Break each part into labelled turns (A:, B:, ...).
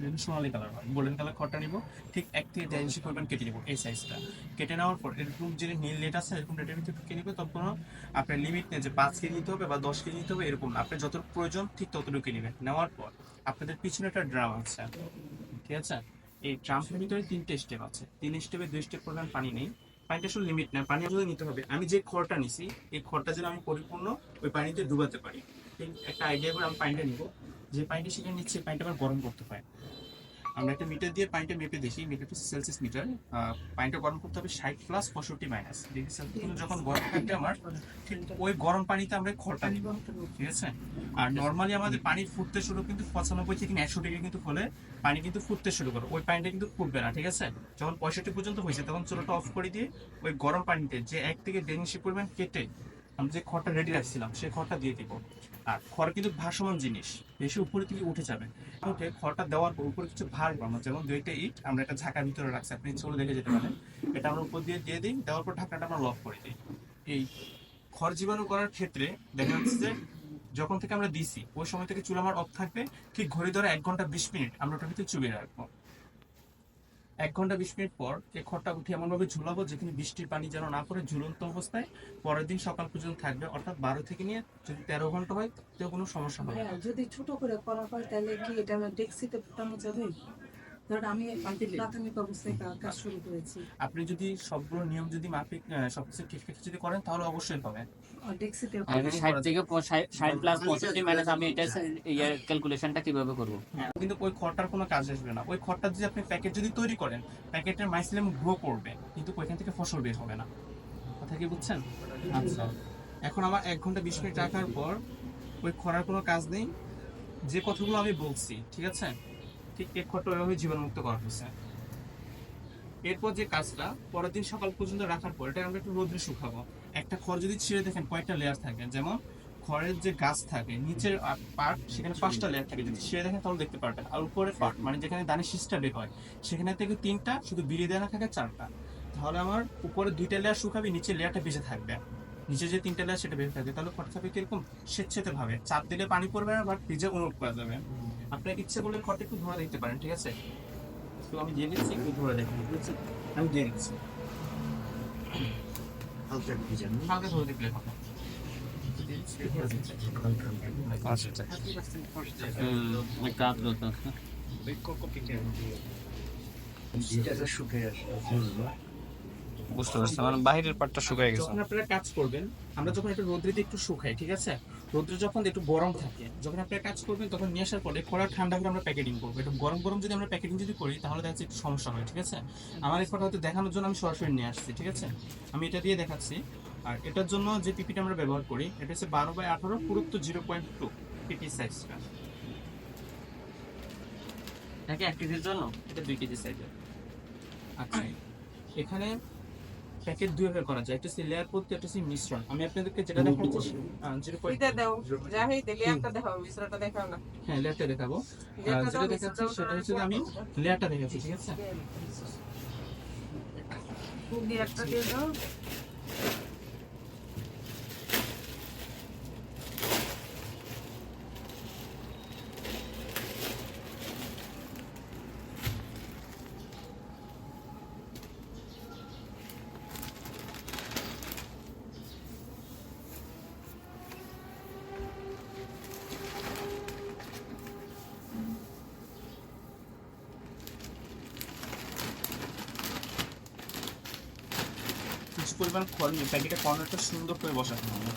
A: যেন সোনালি কালার হয়। গোল্ডেন কালার খড়টা নিব। ঠিক এক থেকে দেড় ইঞ্চি পরিমাণ কেটে নিব এই সাইজটা কেটে নেওয়ার পর এরকম যে নীল লেট আছে, এরকম রেটের ভিতরে ঢুকিয়ে নিবে তখন আপনার লিমিট নেই যে পাঁচ কেজি নিতে হবে বা দশ কেজি নিতে হবে, এরকম না। আপনার যত প্রয়োজন, ঠিক ততটুকু নেবেন। নেওয়ার পর আপনাদের পিছনে একটা ড্রাম আছে। ঠিক আছে? এই ড্রামটার ভিতরে তিনটে স্টেপ আছে। তিন স্টেপে দুই স্টেপ পরিমাণ পানি নেই। পানিটা আসলে লিমিট না, পানি আসলে নিতে হবে। আমি যে খড়টা নিছি, এই খড়টা যেন আমি পরিপূর্ণ ওই পানিতে ডুবাতে পারি। একটা আইডিয়া করে আমি পানিটা নিব। যে পানিটা সেখানে নিচ্ছে পানিটা আবার গরম করতে হয়। আমরা একটা মিটার দিয়ে পানিটা মেপে দেখি মিটারটা সেলসিয়াস মিটার। পানিটা গরম করতে হবে ষাট প্লাস পঁয়ষট্টি মাইনাস ডিগ্রি সেলসিয়াস যখন গরম থাকবে আমার, ওই গরম পানিতে আমরা খড়টা নিব, ঠিক আছে? আর নর্মালি আমাদের পানি ফুটতে শুরু কিন্তু পঁচানব্বই থেকে একশো ডিগ্রি কিন্তু হলে পানি কিন্তু ফুটতে শুরু করে। ওই পানিটা কিন্তু ফুটবে না, ঠিক আছে? যখন পঁয়ষট্টি পর্যন্ত হয়েছে, তখন চুলোটা অফ করে দিয়ে ওই গরম পানিতে যে এক থেকে দেড় ইঞ্চি পরিমাণ কেটে আমি যে খড়টা রেডি রাখছিলাম, সেই খড়টা দিয়ে দিব। আর খড় কিন্তু ভাসমান জিনিস, বেশি উপরে থেকে উঠে যাবে। উঠে খড়টা দেওয়ার পর উপরে কিছু ভার বানানো যেমন দুইটা ইট, আমরা একটা ঝাঁকার ভিতরে রাখছি, আপনি চলে দেখে যেতে পারেন। এটা আমরা উপর দিয়ে দিয়ে দিই, দেওয়ার পর ঢাকনাটা আমরা লক করে দিই। এই খড় জীবাণু করার ক্ষেত্রে দেখা যাচ্ছে যে যখন থেকে আমরা দিছি, ওই সময় থেকে চুলা আমার অফ থাকবে, ঠিক ঘড়ি ধরে এক ঘণ্টা বিশ মিনিট আমরা ওটার ভিতরে চুবিয়ে রাখব। এক ঘণ্টা বিশ মিনিট পর এই খড়টা উঠে এমনভাবে ঝুলাবো যেখানে বৃষ্টির পানি যেন না পড়ে, ঝুলন্ত অবস্থায় পরের দিন সকাল পর্যন্ত থাকবে। অর্থাৎ বারো থেকে নিয়ে যদি তেরো ঘণ্টা হয় তো কোনো সমস্যা হবে
B: যদি ছোট করে করা হয়, তাহলে কি এটা ডেক্সিতে ফুটানো যাবে? ধর আমি প্রাথমিক অবস্থায় কাজ শুরু করেছি।
A: আপনি যদি সবগুলো নিয়ম যদি মাফিক সবকিছু ঠিকঠাক যদি করেন তাহলে অবশ্যই পাবেন।
B: আর ডেক্সিতে
C: আর ষাট থেকে ষাট ষাট প্লাস পঁয়ষট্টি মাইনাস আমি এটা ক্যালকুলেশনটা কীভাবে করব?
A: হ্যাঁ কিন্তু ওই খড়টার কোনো কাজ আসবে না। ওই খড়টা যদি আপনি প্যাকেট যদি তৈরি করেন প্যাকেটের মাইসিলাম গ্রো করবে কিন্তু ওইখান থেকে ফসল বের হবে না। কথা কি বুঝছেন? আচ্ছা। এখন আমার এক ঘণ্টা বিশ মিনিট রাখার পর ওই খড়ার কোনো কাজ নেই। যে কথাগুলো আমি বলছি ঠিক আছে? ঠিক এক খড়টা ওইভাবে জীবাণুমুক্ত করা হয়েছে। এরপর যে কাজটা পরের দিন সকাল পর্যন্ত রাখার পর এটা আমরা একটু রোদ্রে শুকাবো। একটা খড় যদি ছিঁড়ে দেখেন কয়েকটা লেয়ার থাকে। যেমন খড়ের যে গাছ থাকে নিচের পার্ট সেখানে পাঁচটা লেয়ার থাকে। যদি ছিঁড়ে দেখেন তাহলে দেখতে পারবেন। আর উপরের পার্ট মানে যেখানে দানের শীষটা বের হয় সেখানে থেকে তিনটা শুধু বিড়ি দেওয়া থাকে চারটা। তাহলে আমার উপরে দুইটা লেয়ার শুকাবে নিচের লেয়ারটা বেঁচে থাকবে। নিচে যে তিনটা লেয়ার সেটা বেঁচে থাকবে। তাহলে খড়টা থাকবে কীরকম? স্বেচ্ছাতে ভাবে। চাপ দিলে পানি পড়বে না বাট ভিজে অনুভব করা যাবে। আপনার ইচ্ছে করলে খড়টা একটু ধরে দেখতে পারেন ঠিক আছে? তো আমি দিয়ে দিচ্ছি একটু ধরে দেখুন বুঝছেন? আমি দিয়ে দিচ্ছি হালকা ধরে দেখলে হবে।
C: একটা আদ্রতা
D: বুঝতে পারছি মানে বাইরের পাটটা শুকিয়ে গেছে।
A: যখন আপনারা কাজ করবেন আমরা যখন একটু রোদ্রে একটু শুকাই ঠিক আছে? রোদ্রে যখন একটু গরম থাকে যখন আপনারা কাজ করবেন তখন নিয়ে আসার পরে খোলা ঠান্ডা করে আমরা প্যাকেটিং করব। একটু গরম গরম যদি আমরা প্যাকেটিং যদি করি তাহলে দেখা যাচ্ছে একটু সমস্যা হয় ঠিক আছে? আমার এই ফটো হয়তো দেখানোর জন্য আমি সরাসরি নিয়ে আসছি ঠিক আছে? আমি এটা দিয়ে দেখাচ্ছি। আর এটার জন্য যে পিপিটা আমরা ব্যবহার করি এটা হচ্ছে বারো বাই আঠারো পুরুত্ব জিরো পয়েন্ট টু পিপি সাইজটা
C: এক কেজির জন্য?
A: এটা দুই কেজি সাইজের আচ্ছা এখানে প্যাকেট দুই ভাবে করা যায়। একটা হচ্ছে লেয়ার পদ্ধতি একটা হচ্ছে মিশ্রণ। আমি আপনাদেরকে যেটা দেখাচ্ছি জিরো পয়েন্ট
E: দাও। যা হই দিলে একটা দেখাও মিশ্রণটা দেখাও না।
A: হ্যাঁ লেয়ারটা দেখাবো।
E: যেটা
A: দেখাচ্ছি সেটা হচ্ছে আমি লেয়ারটা দেখাচ্ছি ঠিক আছে?
E: লেয়ারটা একটা দিয়ে দাও।
A: পরিমাণ খড় নিয়ে প্যাকেটে কর্নারটা সুন্দর করে বসাতে হবে।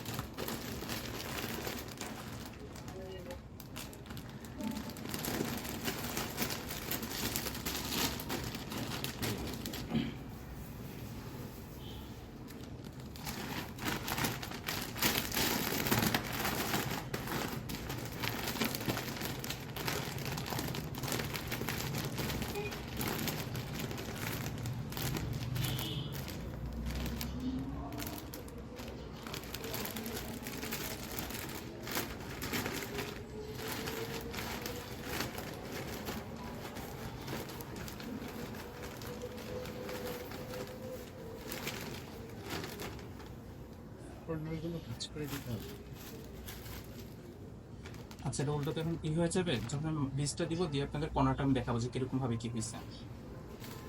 A: আচ্ছা এটা তো এখন ই হয়ে যাবে? যখন আমি বীজটা দিব দিয়ে আপনাদের কণাটা আমি দেখাবো যে কীরকম ভাবে কি হয়েছে।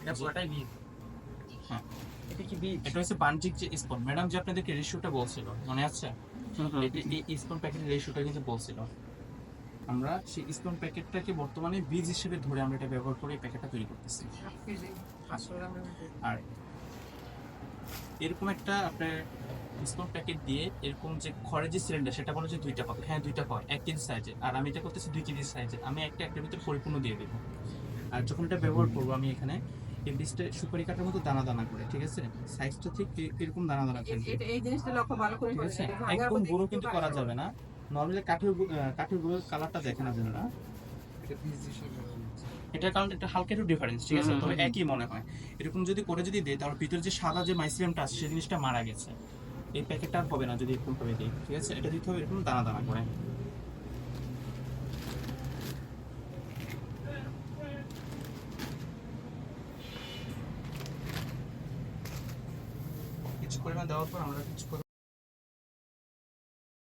C: এটা
A: হ্যাঁ।
C: এটা কি
A: এটা হচ্ছে বাণিজ্যিক যে স্পন ম্যাডাম যে আপনাদেরকে রেশিওটা বলছিল মনে আছে? স্পন প্যাকেটের রেশিওটা কিন্তু বলছিল। আমরা সেই স্পন প্যাকেটটাকে বর্তমানে বীজ হিসেবে ধরে আমরা এটা ব্যবহার করে এই প্যাকেটটা তৈরি করতেছি। আর এরকম একটা আপনার স্পন প্যাকেট দিয়ে এরকম যে খড়ের যে সিলিন্ডার সেটা বলে যে দুইটা পাবে হ্যাঁ দুইটা পাবে এক কেজি সাইজে আর আমি এটা করতেছি দুই কেজি সাইজে আমি একটা একটার ভিতরে পরিপূর্ণ দিয়ে দেবো। আর যখন এটা ব্যবহার করব আমি এখানে এই বীজটা সুপারি কাটার মতো দানা দানা করে ঠিক আছে? সাইজটা ঠিক এরকম দানা দানা থাকবে
E: এই জিনিসটা লক্ষ্য ভালো করে
A: ঠিক আছে? একদম গুঁড়ো কিন্তু করা যাবে না। নর্মালি কাঠের কাঠের গুঁড়োর কালারটা দেখেন আপনারা। এটার কারণ একটা হালকা একটু ডিফারেন্স ঠিক আছে? তবে। একই মনে হয়। এরকম যদি করে যদি দেয় তাহলে ভিতরে যে সাদা যে মাইসিয়ামটা আছে সেই জিনিসটা মারা গেছে। এই প্যাকেটটা আর হবে না যদি এরকম ভাবে দিই ঠিক আছে? এটা দিতে হবে এরকম দানা দানা করে। কিছু পরিমাণ দেওয়ার পর আমরা কিছু